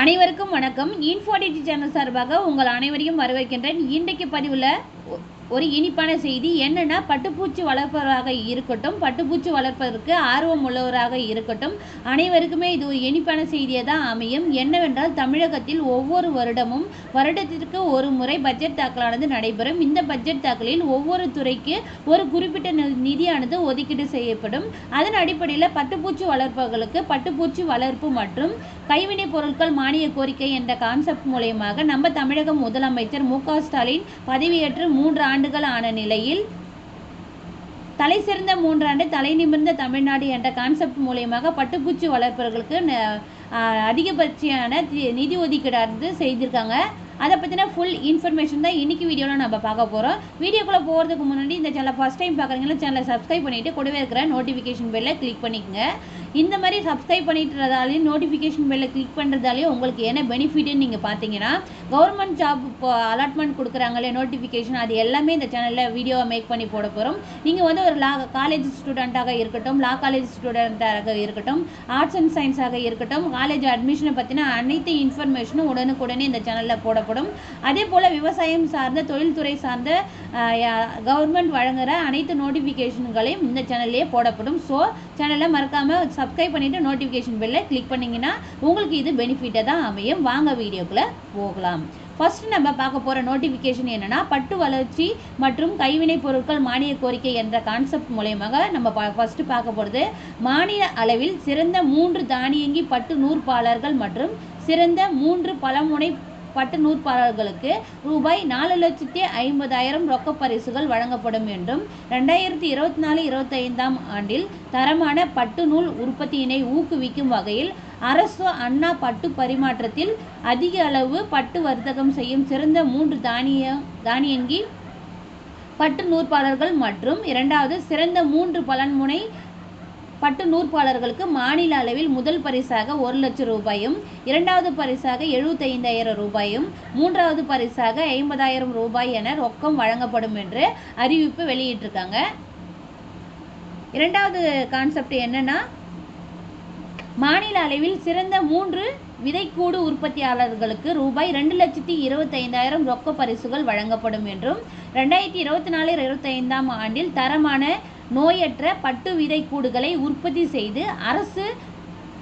அனைவருக்கும் வணக்கம். இன்ஃபோடிஜி சேனல் சார்பாக உங்கள் அனைவரையும் வரவேற்கின்றேன். இன்றைக்கு பதிவில் ஒரு இனிப்பான செய்தி. என்னென்னா பட்டுப்பூச்சி வளர்ப்பவராக இருக்கட்டும் பட்டுப்பூச்சி வளர்ப்பதற்கு ஆர்வம் உள்ளவராக இருக்கட்டும் அனைவருக்குமே இது ஒரு இனிப்பான செய்தியாக தான் அமையும். என்னவென்றால் தமிழகத்தில் ஒவ்வொரு வருடமும் வருடத்திற்கு ஒரு முறை பட்ஜெட் தாக்கலானது நடைபெறும். இந்த பட்ஜெட் தாக்கலில் ஒவ்வொரு துறைக்கு ஒரு குறிப்பிட்ட நி- நிதியானது ஒதுக்கீடு செய்யப்படும். அதன் அடிப்படையில் பட்டுப்பூச்சி வளர்ப்பவர்களுக்கு பட்டுப்பூச்சி வளர்ப்பு மற்றும் கைவினைப் பொருட்கள் மானிய கோரிக்கை என்ற கான்செப்ட் மூலயமாக நம்ம தமிழக முதலமைச்சர் மு ஸ்டாலின் பதவியேற்று மூன்று ஆண்டு ஆண்டுகள் ஆன நிலையில் தலை சிறந்த மூன்றாண்டு தலை நிமிர்ந்த தமிழ்நாடு என்ற கான்செப்ட் மூலியமாக பட்டுப்பூச்சி வளர்ப்பவர்களுக்கு அதிகபட்சியான நிதி ஒதுக்கீடானது செய்திருக்காங்க. அதை பற்றின ஃபுல் இன்ஃபர்மேஷன் தான் இன்னைக்கு வீடியோவில் நம்ம பார்க்க போகிறோம் வீடியோக்குள்ளே போகிறதுக்கு முன்னாடி இந்த சேனலை ஃபஸ்ட் டைம் பார்க்குறீங்களா சேனலை சப்ஸ்கிரைப் பண்ணிவிட்டு கூடவே இருக்கிற நோட்டிஃபிகேஷன் பெல்லை கிளிக் பண்ணிக்கோங்க. இந்த மாதிரி சப்ஸ்கிரைப் பண்ணிட்டுறதாலையும் நோட்டிஃபிகேஷன் பெல்லை கிளிக் பண்ணுறதாலையும் உங்களுக்கு என்ன பெனிஃபிட்னு நீங்கள் பார்த்தீங்கன்னா கவர்மெண்ட் ஜாப் இப்போ அலாட்மெண்ட் கொடுக்குறாங்களே நோட்டிஃபிகேஷன் அது எல்லாமே இந்த சேனலில் வீடியோவை மேக் பண்ணி போட போகிறோம் நீங்கள் வந்து ஒரு லா காலேஜ் ஸ்டூடெண்ட்டாக இருக்கட்டும் லா காலேஜ் ஸ்டூடெண்ட்டாக இருக்கட்டும் ஆர்ட்ஸ் அண்ட் சயின்ஸாக இருக்கட்டும் காலேஜ் அட்மிஷனை பற்றின அனைத்து இன்ஃபர்மேஷனும் உடனுக்குடனே இந்த சேனலில் போடப்படும். அதே போல் விவசாயம் சார்ந்த தொழில்துறை சார்ந்த கவர்மெண்ட் வழங்குகிற அனைத்து நோட்டிஃபிகேஷன்களையும் இந்த சேனல்லையே போடப்படும். ஸோ சேனலை மறக்காமல் சப்ஸ்கிரைப் பண்ணிவிட்டு நோட்டிஃபிகேஷன் பெல்லை கிளிக் பண்ணிங்கன்னா உங்களுக்கு இது பெனிஃபிட்டாக தான் அமையும். வாங்க வீடியோக்குள்ளே போகலாம். ஃபர்ஸ்ட் நம்ம பார்க்க போகிற நோட்டிஃபிகேஷன் என்னன்னா பட்டு வளர்ச்சி மற்றும் கைவினைப் பொருட்கள் மானிய கோரிக்கை என்ற கான்செப்ட் மூலயமாக நம்ம பா ஃபஸ்ட்டு பார்க்க போகிறது மாநில அளவில் சிறந்த மூன்று தானியங்கி பட்டு நூற்பாளர்கள் மற்றும் சிறந்த மூன்று பலமுனை பட்டு நூற்பாளர்களுக்கு ரூபாய் நாலு லட்சத்தி ஐம்பதாயிரம் ரொக்க பரிசுகள் வழங்கப்படும் என்றும் ரெண்டாயிரத்தி இருபத்தி நாலு இருபத்தைந்தாம் ஆண்டில் தரமான பட்டு நூல் உற்பத்தியினை ஊக்குவிக்கும் வகையில் அரசு அண்ணா பட்டு பரிமாற்றத்தில் அதிக அளவு பட்டு வர்த்தகம் செய்யும் சிறந்த மூன்று தானிய தானியங்கி பட்டு நூற்பாளர்கள் மற்றும் இரண்டாவது சிறந்த மூன்று பலன்முனை பட்டு நூற்பாளர்களுக்கு மாநில அளவில் முதல் பரிசாக ஒரு லட்சம் ரூபாயும் இரண்டாவது பரிசாக எழுபத்தைந்தாயிரம் ரூபாயும் மூன்றாவது பரிசாக ஐம்பதாயிரம் ரூபாய் என ரொக்கம் வழங்கப்படும் என்று அறிவிப்பு வெளியிட்டிருக்காங்க. இரண்டாவது கான்செப்ட் என்னன்னா மாநில அளவில் சிறந்த மூன்று விதைக்கூடு உற்பத்தியாளர்களுக்கு ரூபாய் ரெண்டு லட்சத்தி இருபத்தைந்தாயிரம் ரொக்க பரிசுகள் வழங்கப்படும் என்றும் ரெண்டாயிரத்தி இருபத்தி நாலு இருபத்தைந்தாம் ஆண்டில் தரமான நோயற்ற பட்டு விதைக்கூடுகளை உற்பத்தி செய்து அரசு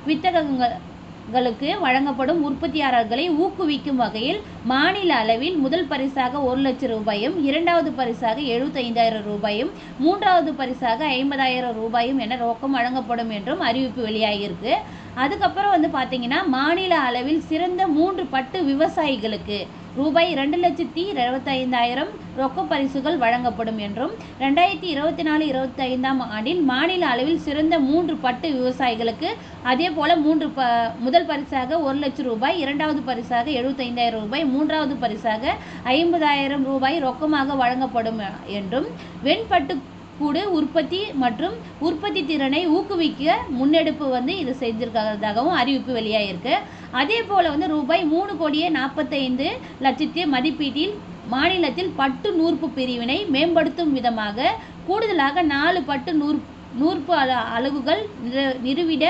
வித்தகங்களுக்கு வழங்கப்படும் உற்பத்தியாளர்களை ஊக்குவிக்கும் வகையில் மாநில அளவில் முதல் பரிசாக ஒரு லட்சம் ரூபாயும் இரண்டாவது பரிசாக எழுபத்தைந்தாயிரம் ரூபாயும் மூன்றாவது பரிசாக ஐம்பதாயிரம் ரூபாயும் என ரொக்கம் வழங்கப்படும் என்றும் அறிவிப்பு வெளியாகியிருக்கு. அதுக்கப்புறம் வந்து பார்த்தீங்கன்னா மாநில அளவில் சிறந்த மூன்று பட்டு விவசாயிகளுக்கு ரூபாய் ரெண்டு லட்சத்தி இருபத்தைந்தாயிரம் ரொக்க பரிசுகள் வழங்கப்படும் என்றும் ரெண்டாயிரத்தி இருபத்தி நாலு இருபத்தி ஐந்தாம் ஆண்டில் மாநில அளவில் சிறந்த மூன்று பட்டு விவசாயிகளுக்கு அதே போல் மூன்று ப முதல் பரிசாக ஒரு லட்சம் ரூபாய் இரண்டாவது பரிசாக எழுபத்தைந்தாயிரம் ரூபாய் மூன்றாவது பரிசாக ஐம்பதாயிரம் ரூபாய் ரொக்கமாக வழங்கப்படும் என்றும் வெண்பட்டு கூடு உற்பத்தி மற்றும் உற்பத்தி திறனை ஊக்குவிக்க முன்னெடுப்பு வந்து இது செஞ்சிருக்கிறதாகவும் அறிவிப்பு வெளியாகிருக்கு அதே போல் வந்து ரூபாய் மூணு கோடியே நாற்பத்தைந்து லட்சத்தி மதிப்பீட்டில் மாநிலத்தில் பட்டு நூற்பு பிரிவினை மேம்படுத்தும் விதமாக கூடுதலாக நாலு பட்டு நூற் நூற்பு அல அலகுகள் நிறு- நிறுவிட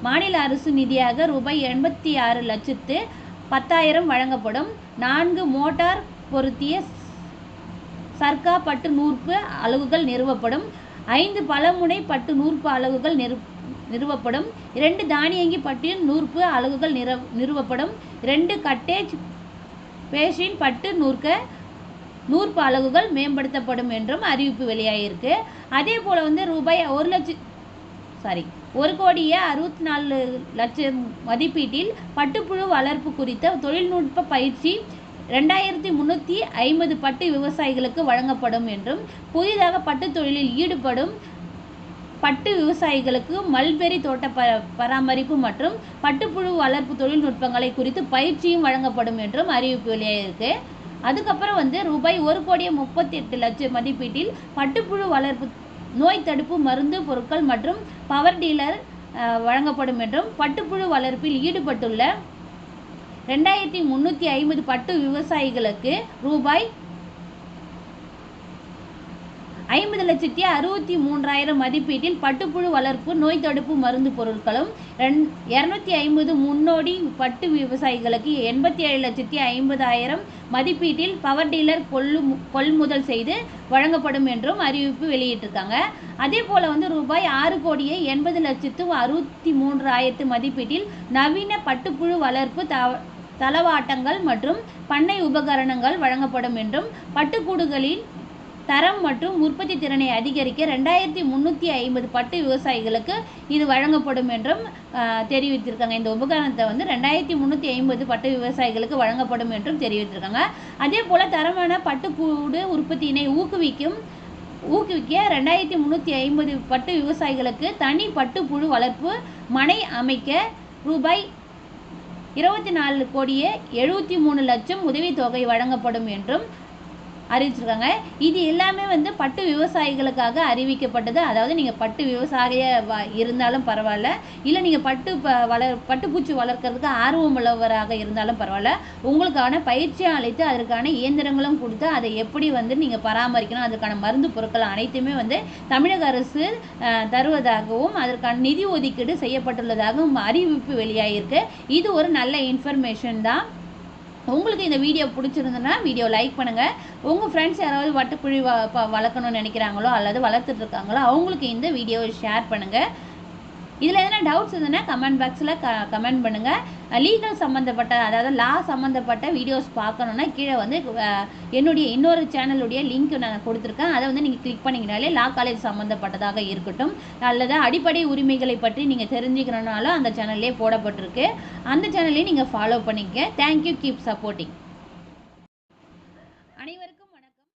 மாநில அரசு நிதியாக ரூபாய் எண்பத்தி ஆறு லட்சத்து பத்தாயிரம் வழங்கப்படும். நான்கு மோட்டார் பொருத்திய சர்க்கா பட்டு நூற்பு அலகுகள் நிறுவப்படும். ஐந்து பலமுனை பட்டு நூற்பு அலகுகள் நிறு நிறுவப்படும். இரண்டு தானியங்கி பட்டியல் நூற்பு அலகுகள் நிற நிறுவப்படும். இரண்டு கட்டேஜ் பேஷின் பட்டு நூற்க நூற்பு அலகுகள் மேம்படுத்தப்படும் என்றும் அறிவிப்பு வெளியாகியிருக்கு அதே போல் வந்து ரூபாய் ஒரு லட்சம் சாரி ஒரு கோடியே அறுபத்தி நாலு லட்சம் மதிப்பீட்டில் பட்டுப்புழு வளர்ப்பு குறித்த தொழில்நுட்ப பயிற்சி ரெண்டாயிரத்தி முந்நூற்றி ஐம்பது பட்டு விவசாயிகளுக்கு வழங்கப்படும் என்றும் புதிதாக பட்டு தொழிலில் ஈடுபடும் பட்டு விவசாயிகளுக்கு மல்பெரி தோட்ட ப பராமரிப்பு மற்றும் பட்டுப்புழு வளர்ப்பு தொழில்நுட்பங்களை குறித்து பயிற்சியும் வழங்கப்படும் என்றும் அறிவிப்பு வெளியாகிருக்கு அதுக்கப்புறம் வந்து ரூபாய் ஒரு கோடியே முப்பத்தி எட்டு லட்சம் மதிப்பீட்டில் பட்டுப்புழு வளர்ப்பு நோய் தடுப்பு மருந்து பொருட்கள் மற்றும் பவர் டீலர் வழங்கப்படும் என்றும் பட்டுப்புழு வளர்ப்பில் ஈடுபட்டுள்ள ரெண்டாயிரத்தி முந்நூற்றி ஐம்பது பட்டு விவசாயிகளுக்கு ரூபாய் ஐம்பது லட்சத்தி அறுபத்தி மூன்றாயிரம் மதிப்பீட்டில் பட்டுப்புழு வளர்ப்பு நோய் தடுப்பு மருந்து பொருட்களும் ரெண் இரநூத்தி ஐம்பது முன்னோடி பட்டு விவசாயிகளுக்கு எண்பத்தி ஏழு லட்சத்தி ஐம்பதாயிரம் மதிப்பீட்டில் பவர் டீலர் கொள்ளு கொள்முதல் செய்து வழங்கப்படும் என்றும் அறிவிப்பு வெளியிட்டிருக்காங்க. அதே போல் வந்து ரூபாய் ஆறு கோடியே எண்பது லட்சத்து அறுபத்தி மூன்றாயிரத்து மதிப்பீட்டில் நவீன பட்டுப்புழு வளர்ப்பு த தளவாட்டங்கள் மற்றும் பண்ணை உபகரணங்கள் வழங்கப்படும் என்றும் பட்டுக்கூடுகளின் தரம் மற்றும் உற்பத்தி திறனை அதிகரிக்க ரெண்டாயிரத்தி முந்நூற்றி ஐம்பது பட்டு விவசாயிகளுக்கு இது வழங்கப்படும் என்றும் தெரிவித்திருக்காங்க. இந்த உபகரணத்தை வந்து ரெண்டாயிரத்தி முந்நூற்றி ஐம்பது பட்டு விவசாயிகளுக்கு வழங்கப்படும் என்றும் தெரிவித்திருக்காங்க. அதே போல் தரமான பட்டுக்கூடு உற்பத்தியினை ஊக்குவிக்கும் ஊக்குவிக்க ரெண்டாயிரத்தி முந்நூற்றி ஐம்பது பட்டு விவசாயிகளுக்கு தனி பட்டுப்புழு வளர்ப்பு மனை அமைக்க ரூபாய் இருபத்தி நாலு கோடியே எழுபத்தி மூணு லட்சம் உதவித்தொகை வழங்கப்படும் என்றும் அறிவிச்சிருக்காங்க. இது எல்லாமே வந்து பட்டு விவசாயிகளுக்காக அறிவிக்கப்பட்டது. அதாவது நீங்கள் பட்டு விவசாய வ- இருந்தாலும் பரவாயில்ல. இல்லை நீங்கள் பட்டு ப வளர் பட்டுப்பூச்சி வளர்க்கறதுக்கு ஆர்வம் உள்ளவராக இருந்தாலும் பரவாயில்ல. உங்களுக்கான பயிற்சி அளித்து அதற்கான இயந்திரங்களும் கொடுத்து அதை எப்படி வந்து நீங்கள் பராமரிக்கணும் அதற்கான மருந்து பொருட்கள் அனைத்துமே வந்து தமிழக அரசு தருவதாகவும் அதற்கான நிதி ஒதுக்கீடு செய்யப்பட்டுள்ளதாகவும் அறிவிப்பு வெளியாகிருக்கு இது ஒரு நல்ல இன்ஃபர்மேஷன் தான். உங்களுக்கு இந்த வீடியோ பிடிச்சிருந்ததுன்னா வீடியோ லைக் பண்ணுங்கள் உங்கள் ஃப்ரெண்ட்ஸ் யாராவது வட்டுப்புழி வ வளர்க்கணும்னு நினைக்கிறாங்களோ அல்லது வளர்த்துட்ருக்காங்களோ அவங்களுக்கு இந்த வீடியோவை ஷேர் பண்ணுங்கள் இதில் எதனா டவுட்ஸ் இருந்ததுன்னா கமெண்ட் பாக்ஸில் க கமெண்ட் பண்ணுங்கள் லீகல் சம்மந்தப்பட்ட அதாவது லா சம்மந்தப்பட்ட வீடியோஸ் பார்க்கணுன்னா கீழே வந்து என்னுடைய இன்னொரு சேனலுடைய லிங்க் நான் கொடுத்துருக்கேன். அதை வந்து நீங்கள் கிளிக் பண்ணிங்கனாலே லா காலேஜ் சம்மந்தப்பட்டதாக இருக்கட்டும். அல்லது அடிப்படை உரிமைகளை பற்றி நீங்கள் தெரிஞ்சுக்கணுன்னாலும் அந்த சேனல்லே போடப்பட்டிருக்கு. அந்த சேனல்லையும் நீங்கள் ஃபாலோ பண்ணிக்க தேங்க்யூ கீப் சப்போர்ட்டிங்